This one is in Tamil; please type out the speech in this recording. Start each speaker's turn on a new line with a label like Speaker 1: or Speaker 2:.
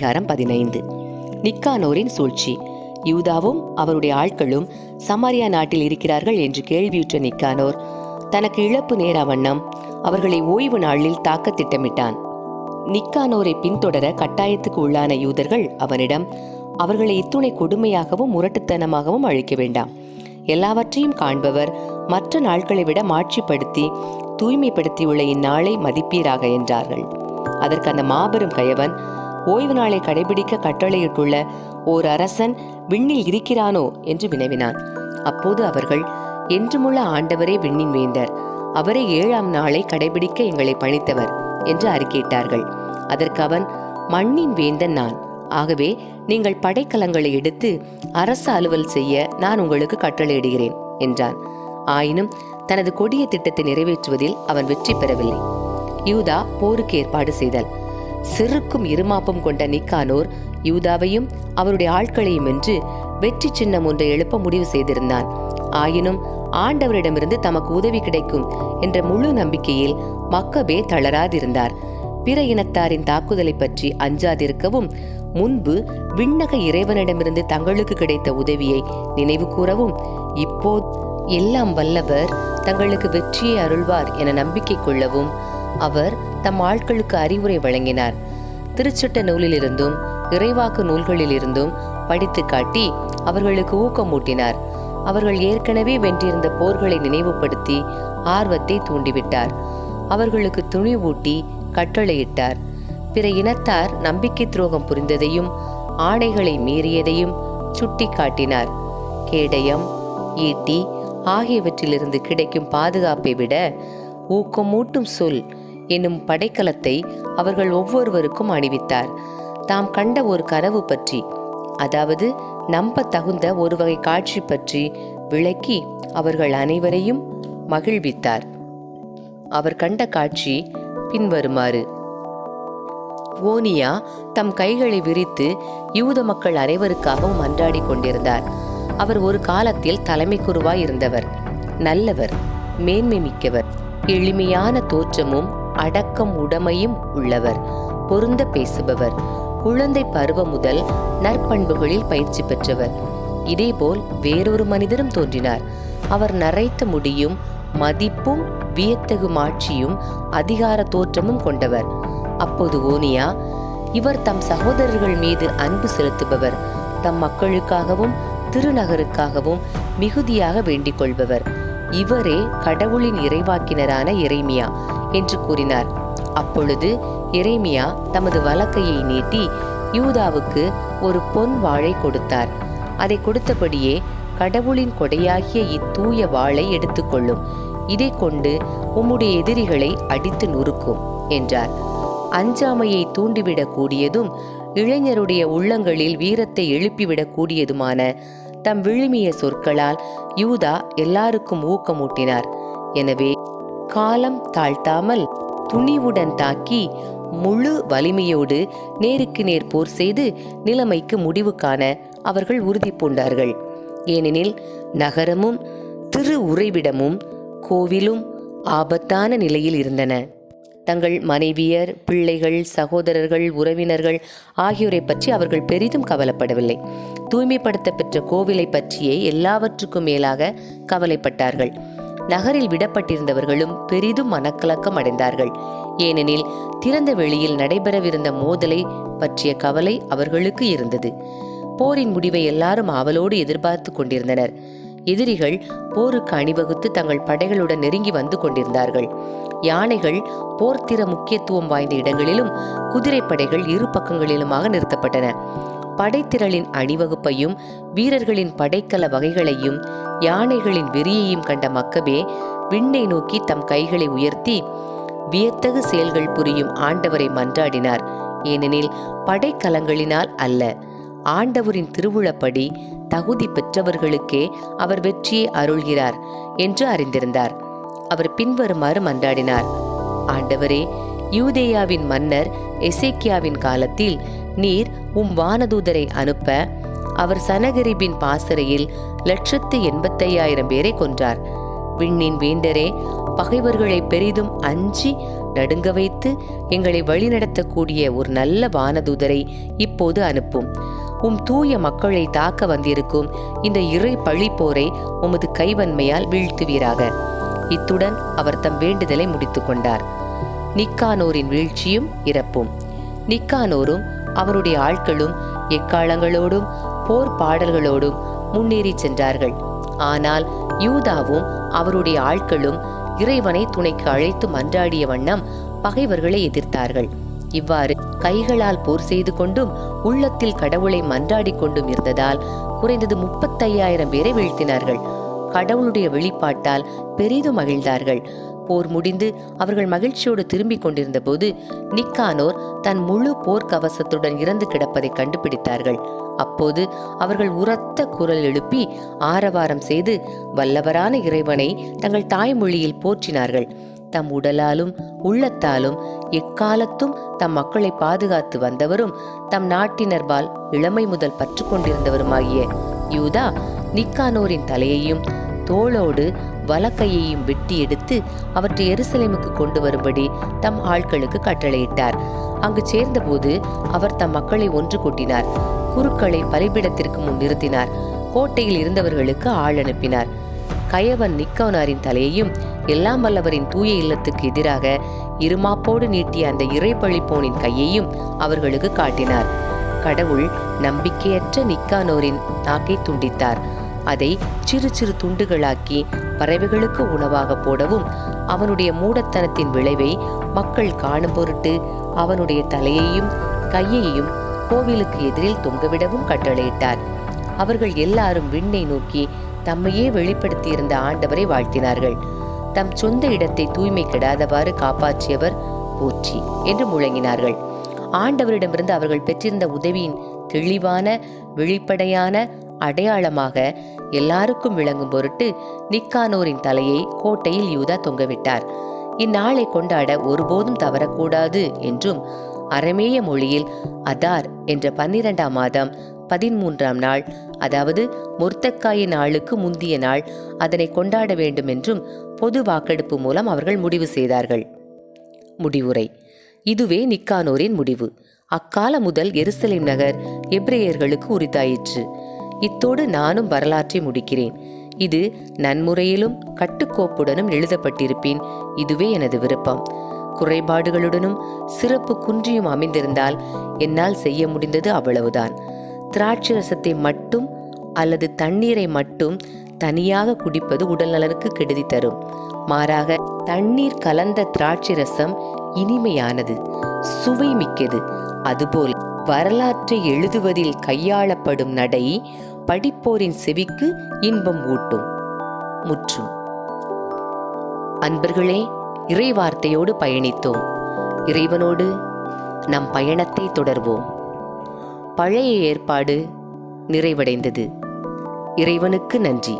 Speaker 1: அதிகாரம் பதினைந்து. நிக்கானோரின் சூழ்ச்சி. யூதாவும் அவருடைய ஆட்களும் சமாரியா நாட்டில் இருக்கிறார்கள் என்று கேள்வியுற்ற நிக்கானோர் தனக்கு இழப்பு நேர வண்ணம் அவர்களை ஓய்வு நாளில் தாக்க திட்டமிட்டான். நிக்கானோரை பின்தொடர கட்டாயத்துக்கு உள்ளான யூதர்கள் அவனிடம் அவர்களை இத்துணை கொடுமையாகவும் முரட்டுத்தனமாகவும் அழிக்க வேண்டாம். எல்லாவற்றையும் காண்பவர் மற்ற நாட்களை விட மாட்சிப்படுத்தி தூய்மைப்படுத்தியுள்ள இந்நாளை மதிப்பீராக என்றார்கள். அதற்கு அந்த மாபெரும் கயவன் ஓய்வு நாளை கடைபிடிக்க கட்டளையிட்டுள்ள ஓர் அரசன் விண்ணில் இருக்கிறானோ? என்று வினவினான். அப்போது அவர்கள் என்றுமுள்ள ஆண்டவரே விண்ணின் வேந்தர் அவரே ஏழாம் நாளை கடைபிடிக்க எங்களை பணித்தவர் என்று அறிக்கையிட்டார்கள். அதற்கு அவன் மண்ணின் வேந்தன் நான். ஆகவே நீங்கள் படைக்கலங்களை எடுத்து அரசு அலுவல் செய்ய நான் உங்களுக்கு கட்டளையிடுகிறேன் என்றான். ஆயினும் தனது கொடிய திட்டத்தை நிறைவேற்றுவதில் அவன் வெற்றி பெறவில்லை. யூதா போருக்கு ஏற்பாடு செய்தல். சிறுக்கும் இருமாப்பும் கொண்ட நிக்கானோர் யூதாவையும் அவருடைய ஆட்களையும் என்று வெற்றி சின்னம் ஒன்றை எழுப்ப முடிவு செய்திருந்தான். ஆயினும் ஆண்டவரிடமிருந்து தமக்கு உதவி கிடைக்கும் என்ற முழு நம்பிக்கையில் மக்கபே தளராதிருந்தார். பிற இனத்தாரின் தாக்குதலை பற்றி அஞ்சாதிருக்கவும் முன்பு விண்ணக இறைவனிடமிருந்து தங்களுக்கு கிடைத்த உதவியை நினைவு கூறவும் இப்போ எல்லாம் வல்லவர் தங்களுக்கு வெற்றியை அருள்வார் என நம்பிக்கை கொள்ளவும் அவர் தம் ஆட்களுக்கு அறிவுரை வழங்கினார். திருச்சட்ட நூலிலிருந்தும் இறைவாக்கு நூல்களிலிருந்தும் படித்து காட்டி அவர்களுக்கு ஊக்கமூட்டினார். அவர்கள் ஏற்கனவே வென்றிருந்த போர்களை நினைவுபடுத்தி ஆர்வத்தை தூண்டிவிட்டார். அவர்களுக்கு துணிவூட்டி கட்டளையிட்டார். பிற இனத்தார் நம்பிக்கை துரோகம் புரிந்ததையும் ஆணைகளை மீறியதையும் சுட்டி காட்டினார். கேடயம் ஈட்டி ஆகியவற்றிலிருந்து கிடைக்கும் பாதுகாப்பை விட ஊக்கமூட்டும் சொல் என்னும் படைக்கலத்தை அவர்கள் ஒவ்வொருவருக்கும் அணிவித்தார். தாம் கண்ட ஒரு கனவு பற்றி அதாவது நம்ப தகுந்த ஒரு வகை காட்சி பற்றி விளக்கி அவர்கள் அனைவரையும் மகிழ்வித்தார். அவர் கண்ட காட்சி பின்வருமாறு. ஓனியா தம் கைகளை விரித்து யூத மக்கள் அனைவருக்காகவும் மன்றாடி கொண்டிருந்தார். அவர் ஒரு காலத்தில் தலைமை குருவாய் இருந்தவர் நல்லவர் மேன்மை மிக்கவர். எளிமையான தோற்றமும் அடக்கம் உடமையும் உள்ளவர். பொருந்த பேசுபவர். குழந்தை பருவம் முதல் நற்பண்புகளில் பயிற்சி பெற்றவர். இதேபோல் வேறொரு மனிதரும் தோன்றினார். அவர் நரைத்த முடியும் மதிப்பும் வியத்தகு மாட்சியும் அதிகார தோற்றமும் கொண்டவர். அப்போது ஓனியா இவர் தம் சகோதரர்கள் மீது அன்பு செலுத்துபவர். தம் மக்களுக்காகவும் திருநகருக்காகவும் மிகுதியாக வேண்டிக் கொள்பவர். இவரே கடவுளின் இறைவாக்கினரான இறைமியா என்று கூறினார். அப்பொழுது இறைமியா தமது வலக்கையை நீட்டி யூதாவுக்கு ஒரு பொன் வாளை கொடுத்தார். அதை கொடுத்தபடியே கடவுளின் கொடையாகிய இத்தூய வாளை எடுத்துக்கொள்ளும். இதை கொண்டு உம்முடைய எதிரிகளை அடித்து நுறுக்கும் என்றார். அஞ்சாமையை தூண்டிவிடக் கூடியதும் இளைஞருடைய உள்ளங்களில் வீரத்தை எழுப்பிவிடக் கூடியதுமான தம் விழுமிய சொற்களால் யூதா எல்லாருக்கும் ஊக்கமூட்டினார். எனவே காலம் தாழ்த்தாமல் துணிவுடன் தாக்கி முழு வலிமையோடு நேருக்கு நேர் போர் செய்து நிலைமைக்கு முடிவு காண அவர்கள் உறுதி பூண்டார்கள். ஏனெனில் நகரமும் திரு உறைவிடமும் கோவிலும் ஆபத்தான நிலையில் இருந்தன. தங்கள் மனைவியர் பிள்ளைகள் சகோதரர்கள் உறவினர்கள் ஆகியோரை பற்றி அவர்கள் பெரிதும் கவலைப்படவில்லை. தூய்மைப்படுத்த பெற்ற கோவிலை பற்றியே எல்லாவற்றுக்கும் மேலாக கவலைப்பட்டார்கள். நகரில் விடப்பட்டிருந்தவர்களும் பெரிதும் மனக்கலக்கம் அடைந்தார்கள். ஏனெனில் திறந்த வெளியில் நடைபெறவிருந்த மோதலை பற்றிய கவலை அவர்களுக்கு இருந்தது. போரின் முடிவை எல்லாரும் ஆவலோடு எதிர்பார்த்து கொண்டிருந்தனர். எதிரிகள் போருக்கு அணிவகுத்து தங்கள் படைகளுடன் நெருங்கி வந்து கொண்டிருந்தார்கள். யானைகள் போர்த்திர முக்கியத்துவம் வாய்ந்த இடங்களிலும் குதிரைப்படைகள் இரு பக்கங்களிலுமாக நிறுத்தப்பட்டன. படைத்திரளின் அணிவகுப்பையும் வீரர்களின் படைக்கல வகைகளையும் யானைகளின் வெறியையும் கண்ட மக்கபே விண்ணை நோக்கி தம் கைகளை உயர்த்தி வியத்தகு செயல்கள் புரியும் ஆண்டவரை மன்றாடினார். ஏனெனில் படைக்கலங்களினால் அல்ல. ஆண்டவரின் திருவுளப்படி தகுதி பெற்றவர்களுக்கே அவர் வெற்றியை அருள்கிறார் என்று அறிந்திருந்தார். அவர் பின்வருமாறு மன்றாடினார். ஆண்டவரே யூதேயாவின் மன்னர் எசேக்கியாவின் காலத்தில் நீர் உம் வானதூதரை அனுப்ப அவர் சனகரிபின் பாசறையில் லட்சத்து எண்பத்தையாயிரம் பேரை கொன்றார். விண்ணின் வேந்தரே பகைவர்களை பெரிதும் அஞ்சி நடுங்க வைத்து எங்களை வழிநடத்தக்கூடிய ஒரு நல்ல வானதூதரை இப்போது அனுப்பும். உம் தூய மக்களை தாக்க வந்திருக்கும் இந்த இறை பழிப்போரை உமது கைவன்மையால் வீழ்த்துவீராக. இத்துடன் அவர் தம் வேண்டுதலை முடித்துக் கொண்டார். நிக்கானோரின் வீழ்ச்சியும் இறப்பும். நிக்கானோரும் அவருடைய ஆட்களும் எக்காலங்களோடும் போர் பாடல்களோடும் முன்னேறி சென்றார்கள். ஆனால் யூதாவும் அவருடைய ஆட்களும் இறைவனை துணைக்கு அழைத்து மன்றாடிய வண்ணம் பகைவர்களை எதிர்த்தார்கள். இவ்வாறு கைகளால் போர் செய்து கொண்டும் உள்ளத்தில் கடவுளை மன்றாடி கொண்டும் இருந்ததால் குறைந்தது முப்பத்தையாயிரம் பேரை வீழ்த்தினார்கள். கடவுளுடைய வெளிப்பாட்டால் பெரிதும் மகிழ்ந்தார்கள். போர் முடிந்து அவர்கள் மகிழ்ச்சியோடு திரும்பிக் கொண்டிருந்த போது நிக்கானோர் தன் முழு போர்க்கவசத்துடன் இறந்து கிடப்பதை கண்டுபிடித்தார்கள். அப்போது அவர்கள் உரத்த குரல் எழுப்பி ஆரவாரம் செய்து வல்லவரான இறைவனை தங்கள் தாய்மொழியில் போற்றினார்கள். தம் உடலாலும் உள்ளத்தாலும் எக்காலத்தும் தம் மக்களை பாதுகாத்து வந்தவரும் தம் நாட்டினர்பால் இளமை முதல் பற்று கொண்டிருந்தவருமாகிய யூதா நிக்கானோரின் தலையையும் தோளோடு வலக்கையையும் வெட்டி எடுத்து அவற்றை எருசலேமுக்கு கொண்டு வரும்படி தம் ஆட்களுக்கு கட்டளையிட்டார். அங்கு சேர்ந்தபோது அவர் தம் மக்களை ஒன்று கூட்டினார். குருக்களை பலிபிடத்திற்கு முன் நிறுத்தினார். கோட்டையில் இருந்தவர்களுக்கு ஆள் அனுப்பினார். கயவன் நிக்கோனாரின் தலையையும் எல்லாம் வல்லவரின் தூய இல்லத்துக்கு எதிராக இருமாப்போடு நீட்டிய அந்த இறைப்பழிப்போனின் கையையும் அவர்களுக்கு காட்டினார். கடவுள் நம்பிக்கையற்ற நிக்கானோரின் நாக்கை துண்டித்தார். அதை சிறு சிறு துண்டுகளாக்கி பறவைகளுக்கு உணவாக போடவும் அவனுடைய மூடத்தனத்தின் விளைவை மக்கள் காணும் பொருட்டு அவனுடைய தலையையும் கையையும் கோவிலுக்கு எதிரில் தொங்கவிடவும் கட்டளையிட்டார். அவர்கள் எல்லாரும் விண்ணை நோக்கி தம்மையே வெளிப்படுத்தியிருந்த ஆண்டவரை வாழ்த்தினார்கள். தம் சொந்த இடத்தை தூய்மை கெடாதவாறு காப்பாற்றியவர் போற்றி என்று முழங்கினார்கள். ஆண்டவரிடமிருந்து அவர்கள் பெற்றிருந்த உதவியின் தெளிவான வெளிப்படையான அடையாளமாக எல்லாருக்கும் விளங்கும் பொருட்டு நிக்கானோரின் தலையை கோட்டையில் யூதா தொங்கவிட்டார். இந்நாளை கொண்டாட ஒருபோதும் தவறக்கூடாது என்றும் அரமேய மொழியில் அதார் என்ற பன்னிரெண்டாம் மாதம் பதிமூன்றாம் நாள் அதாவது முர்த்தக்காய நாளுக்கு முந்திய நாள் அதனை கொண்டாட வேண்டும் என்றும் பொது வாக்கெடுப்பு மூலம் அவர்கள் முடிவு செய்தார்கள். முடிவுரை. இதுவே நிக்கானோரின் முடிவு. அக்கால முதல் எருசலேம் நகர் எப்ரேயர்களுக்கு உரித்தாயிற்று. இத்தோடு நானும் வரலாற்றை முடிக்கிறேன். இது நன்முறையிலும் கட்டுக்கோப்புடனும் எழுதப்பட்டிருப்பேன். இதுவே எனது விருப்பம். குறைபாடுகளுடனும் சிறப்பு குன்றியும் அமைந்திருந்தால் என்னால் செய்ய முடிந்தது அவ்வளவுதான். திராட்சை ரசத்தை மட்டும் அல்லது தண்ணீரை மட்டும் தனியாக குடிப்பது உடல் நலனுக்கு கெடுதி தரும். மாறாக தண்ணீர் கலந்த திராட்சை ரசம் இனிமையானது சுவை மிக்கது. அதுபோல் வரலாற்றை எழுதுவதில் கையாளப்படும் நடை படிப்போரின் செவிக்கு இன்பம் ஊட்டும். முற்றும். அன்பர்களே இறைவார்த்தையோடு பயணித்தோம். இறைவனோடு நம் பயணத்தை தொடர்வோம். பழைய ஏற்பாடு நிறைவடைந்தது. இறைவனுக்கு நன்றி.